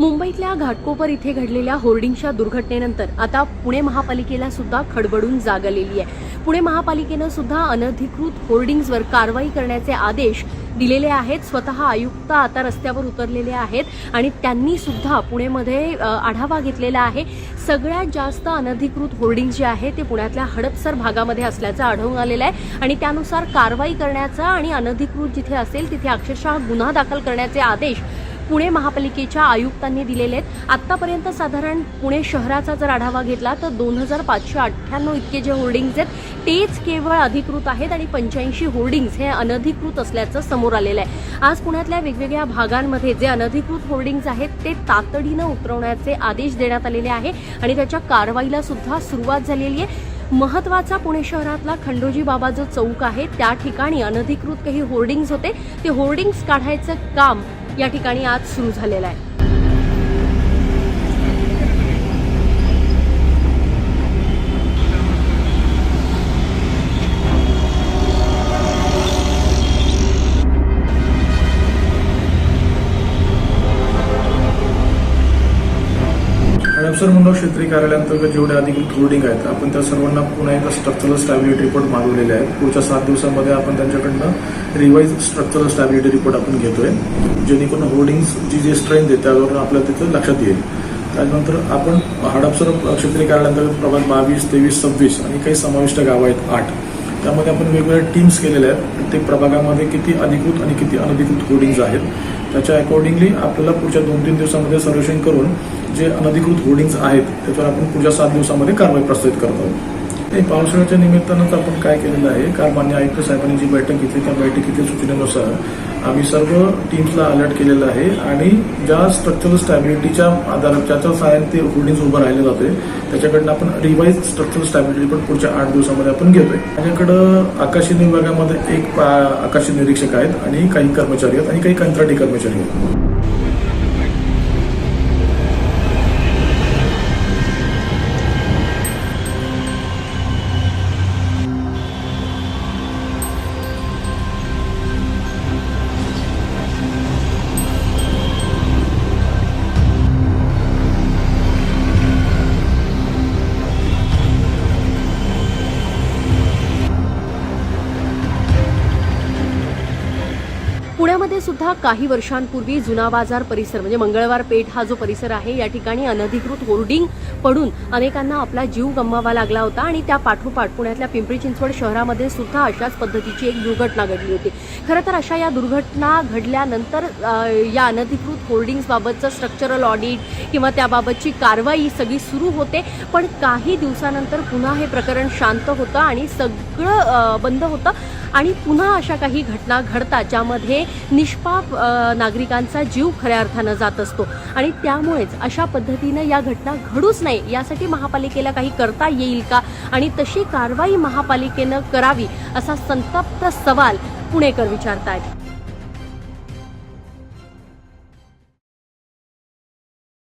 मुंबईतल्या घाटकोपर इथे घडलेल्या होर्डिंगच्या दुर्घटनेनंतर आता पुणे महापालिकेला सुद्धा खडबडून जाग आलेली आहे. पुणे महापालिकेनं सुद्धा अनधिकृत होर्डिंग्जवर कारवाई करण्याचे आदेश दिलेले आहेत. स्वतः आयुक्त आता रस्त्यावर उतरलेले आहेत आणि त्यांनी सुद्धा पुणेमध्ये आढावा घेतलेला आहे. सगळ्यात जास्त अनधिकृत होर्डिंग जे आहे ते पुण्यातल्या हडपसर भागामध्ये असल्याचं आढळून आलेलं आहे. आणि त्यानुसार कारवाई करण्याचा आणि अनधिकृत जिथे असेल तिथे अक्षरशः गुन्हा दाखल करण्याचे आदेश पुणे महापालिकेच्या आयुक्तांनी दिलेले आहेत. आत्तापर्यंत साधारण पुणे शहराचा जर आढावा घेतला तर दोन हजार पाचशे अठ्ठ्याण्णव इतके जे होर्डिंग्ज आहेत तेच केवळ अधिकृत आहेत आणि पंच्याऐंशी होर्डिंग्ज हे अनधिकृत असल्याचं समोर आलेलं आहे. आज पुण्यातल्या वेगवेगळ्या भागांमध्ये जे अनधिकृत होर्डिंग्ज आहेत ते तातडीनं उतरवण्याचे आदेश देण्यात आलेले आहे आणि त्याच्या कारवाईला सुद्धा सुरुवात झालेली आहे. महत्त्वाचा पुणे शहरातला खंडोजी बाबा जो चौक आहे त्या ठिकाणी अनधिकृत काही होर्डिंग्ज होते. ते होर्डिंग्ज काढायचं काम या ठिकाणी आज सुरू झालेला आहे. हडपसर मुंडव क्षेत्रीय कार्यालयांतर्गत जेवढे अधिकृत होर्डिंग आहेत आपण त्या सर्वांना पुन्हा एकदा स्ट्रक्चरल स्टॅबिलिटी रिपोर्ट मागवलेले आहेत पुढच्या सात दिवसामध्ये आपण त्यांच्याकडनं रिवाईज स्ट्रक्चरल स्टॅबिलिटी रिपोर्ट आपण घेतोय जेणेकरून होल्डिंग्स जी जी स्ट्रेंथ आहे त्यावरून आपल्याला तिथं लक्षात येईल. त्यानंतर आपण हडपसर क्षेत्रीय कार्यालयांतर्गत प्रभाग बावीस तेवीस सव्वीस आणि काही समाविष्ट गावं आहेत आठ. त्यामध्ये आपण वेगवेगळ्या टीम्स केलेल्या आहेत. प्रत्येक प्रभागामध्ये किती अधिकृत आणि किती अनधिकृत होर्डिंग्ज आहेत. त्याच्या अकॉर्डिंगली आपल्याला पुढच्या दोन तीन दिवसामध्ये सर्वेक्षण करून जे अनधिकृत होर्डिंग्ज आहेत त्याच्यावर आपण पुढच्या सात दिवसामध्ये कारवाई प्रस्तावित करत आहोत. हे पावसाळ्याच्या निमित्तानंच आपण काय केलेलं आहे? काल मान्य आयुक्त साहेबांनी जी बैठक घेतली त्या बैठकीतील सूचनेनुसार आम्ही सर्व टीम्सला अलर्ट केलेलं आहे आणि ज्या स्ट्रक्चरल स्टॅबिलिटीच्या आधारात ज्याच्या सहाय्याने ते होल्डिंग उभं राहिले जाते त्याच्याकडनं आपण रिवाईज स्ट्रक्चरल स्टॅबिलिटी पण पुढच्या आठ दिवसामध्ये आपण घेतोय. माझ्याकडं आकाशी विभागामध्ये एक पा- आकाशी निरीक्षक आहेत आणि काही कर्मचारी आहेत आणि काही कंत्राटी कर्मचारी आहेत. पुण्यामध्ये सुद्धा काही वर्षांपूर्वी जुना बाजार परिसर म्हणजे मंगळवार पेठ हा जो परिसर आहे या ठिकाणी अनधिकृत होर्डिंग पडून अनेकांना आपला जीव गमवावा लागला होता आणि त्या पाठोपाठ पुण्यातल्या पिंपरी चिंचवड शहरामध्ये सुद्धा अशाच पद्धतीची एक दुर्घटना घडली होती. खरं तर अशा या दुर्घटना घडल्यानंतर या अनधिकृत होर्डिंग्सबाबतचं स्ट्रक्चरल ऑडिट किंवा त्याबाबतची कारवाई सगळी सुरू होते पण काही दिवसानंतर पुन्हा हे प्रकरण शांत होतं आणि सगळं बंद होतं. आणि पुन्हा अशा काही घटना घडतात ज्यामध्ये निष्पाप नागरिकांचा जीव खऱ्या अर्थानं जात असतो. आणि त्यामुळेच अशा पद्धतीनं या घटना घडूच नाही यासाठी महापालिकेला काही करता येईल का? आणि तशी कारवाई महापालिकेनं करावी असा संतप्त सवाल पुणेकर विचारतायत.